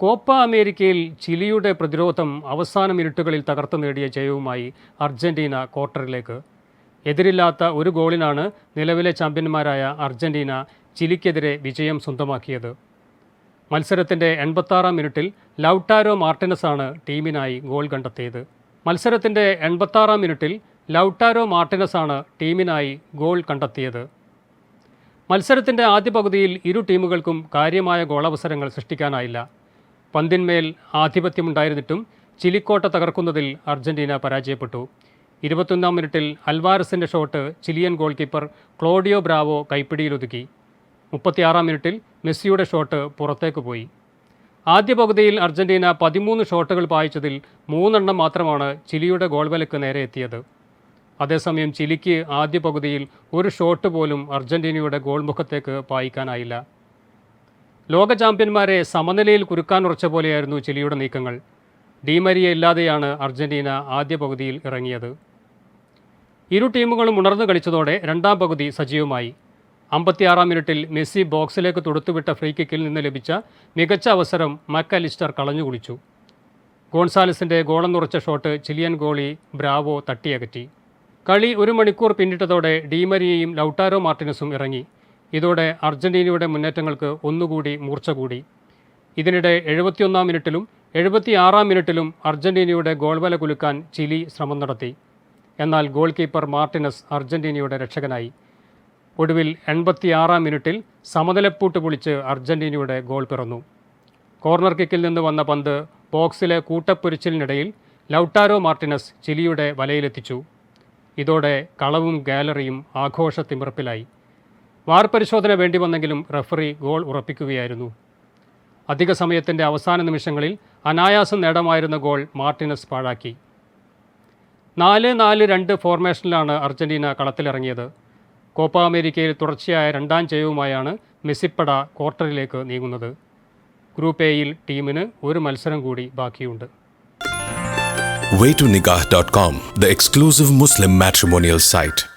Copa അമേരിക്കയിൽ ചിലിയുടെ പ്രതിരോധം അവസാന മിനിറ്റുകളിൽ തകർത്തു നേടിയ ജയവുമായി അർജന്റീന ക്വാർട്ടറിലേക്ക്. എതിരില്ലാത്ത ഒരു ഗോളിനാണ് നിലവിലെ ചാമ്പ്യന്മാരായ അർജന്റീന ചിലിക്കെതിരെ വിജയം സ്വന്തമാക്കിയത്. മത്സരത്തിന്റെ എൺപത്താറാം മിനിറ്റിൽ ലൗട്ടാരോ മാർട്ടിനസാണ് ടീമിനായി ഗോൾ കണ്ടെത്തിയത്. മത്സരത്തിന്റെ എൺപത്താറാം മിനിറ്റിൽ ലൗട്ടാരോ മാർട്ടിനസാണ് ടീമിനായി ഗോൾ കണ്ടെത്തിയത്. മത്സരത്തിന്റെ ആദ്യ പകുതിയിൽ ഇരു ടീമുകൾക്കും കാര്യമായ ഗോളവസരങ്ങൾ സൃഷ്ടിക്കാനായില്ല. പന്തിന്മേൽ ആധിപത്യമുണ്ടായിരുന്നിട്ടും ചിലിക്കോട്ട തകർക്കുന്നതിൽ അർജന്റീന പരാജയപ്പെട്ടു. ഇരുപത്തൊന്നാം മിനിറ്റിൽ അൽവാരസിന്റെ shot Chilean goalkeeper Claudio Bravo കൈപ്പിടിയിലൊതുക്കി. മുപ്പത്തിയാറാം മിനിറ്റിൽ മെസ്സിയുടെ ഷോട്ട് പുറത്തേക്ക് പോയി. ആദ്യ പകുതിയിൽ അർജന്റീന പതിമൂന്ന് ഷോട്ടുകൾ പായിച്ചതിൽ മൂന്നെണ്ണം മാത്രമാണ് ചിലിയുടെ ഗോൾ വലക്ക് നേരെ എത്തിയത്. അതേസമയം ചിലിക്ക് ആദ്യ പകുതിയിൽ ഒരു ഷോട്ട് പോലും അർജന്റീനയുടെ ഗോൾമുഖത്തേക്ക് പായിക്കാനായില്ല. ലോക ചാമ്പ്യന്മാരെ സമനിലയിൽ കുരുക്കാനുറച്ച പോലെയായിരുന്നു ചിലിയുടെ നീക്കങ്ങൾ. ഡീമരിയ ഇല്ലാതെയാണ് അർജന്റീന ആദ്യ പകുതിയിൽ ഇറങ്ങിയത്. ഇരു ടീമുകളും ഉണർന്നു കളിച്ചതോടെ രണ്ടാം പകുതി സജീവമായി. അമ്പത്തിയാറാം മിനിറ്റിൽ മെസ്സി ബോക്സിലേക്ക് തൊടുത്തുവിട്ട ഫ്രീ കിക്കിൽ നിന്ന് ലഭിച്ച മികച്ച അവസരം മക്കലിസ്റ്റർ കളഞ്ഞുകുളിച്ചു. ഗോൺസാലസിന്റെ ഗോളെന്നുറച്ച ഷോട്ട് ചിലിയൻ ഗോളി ബ്രാവോ തട്ടിയകറ്റി. കളി ഒരു മണിക്കൂർ പിന്നിട്ടതോടെ ഡിമരിയയും ലൗട്ടാരോ മാർട്ടിനസും ഇറങ്ങി. ഇതോടെ അർജന്റീനയുടെ മുന്നേറ്റങ്ങൾക്ക് ഒന്നുകൂടി മൂർച്ച കൂടി. ഇതിനിടെ എഴുപത്തിയൊന്നാം മിനിറ്റിലും എഴുപത്തിയാറാം മിനിറ്റിലും അർജന്റീനയുടെ ഗോൾ വല കുലുക്കാൻ ചിലി ശ്രമം നടത്തി. എന്നാൽ ഗോൾ കീപ്പർ മാർട്ടിനസ് അർജന്റീനയുടെ രക്ഷകനായി. ഒടുവിൽ എൺപത്തിയാറാം മിനിറ്റിൽ സമനിലപ്പൂട്ട് പൊളിച്ച് അർജന്റീനയുടെ ഗോൾ പിറന്നു. കോർണർ കിക്കിൽ നിന്ന് വന്ന പന്ത് ബോക്സിലെ കൂട്ടപ്പൊരിച്ചിലിനിടയിൽ ലൗട്ടാരോ മാർട്ടിനസ് ചിലിയുടെ വലയിലെത്തിച്ചു. ഇതോടെ കളവും ഗാലറിയും ആഘോഷ തിമിർപ്പിലായി വാർ പരിശോധന വേണ്ടി വന്നെങ്കിലും റഫറി ഗോൾ ഉറപ്പിക്കുകയായിരുന്നു. അധിക സമയത്തിന്റെ അവസാന നിമിഷങ്ങളിൽ അനായാസം നേടമായിരുന്ന ഗോൾ മാർട്ടിനസ് പാഴാക്കി. നാല് നാല് രണ്ട് ഫോർമേഷനിലാണ് അർജന്റീന കളത്തിലിറങ്ങിയത്. കോപ്പ അമേരിക്കയിൽ തുടർച്ചയായ രണ്ടാം ജയവുമായാണ് മെസ്സിപ്പട ക്വാർട്ടറിലേക്ക് നീങ്ങുന്നത്. ഗ്രൂപ്പ് എയിൽ ടീമിന് ഒരു മത്സരം കൂടി ബാക്കിയുണ്ട്. Waytonikah.com, the exclusive Muslim matrimonial site.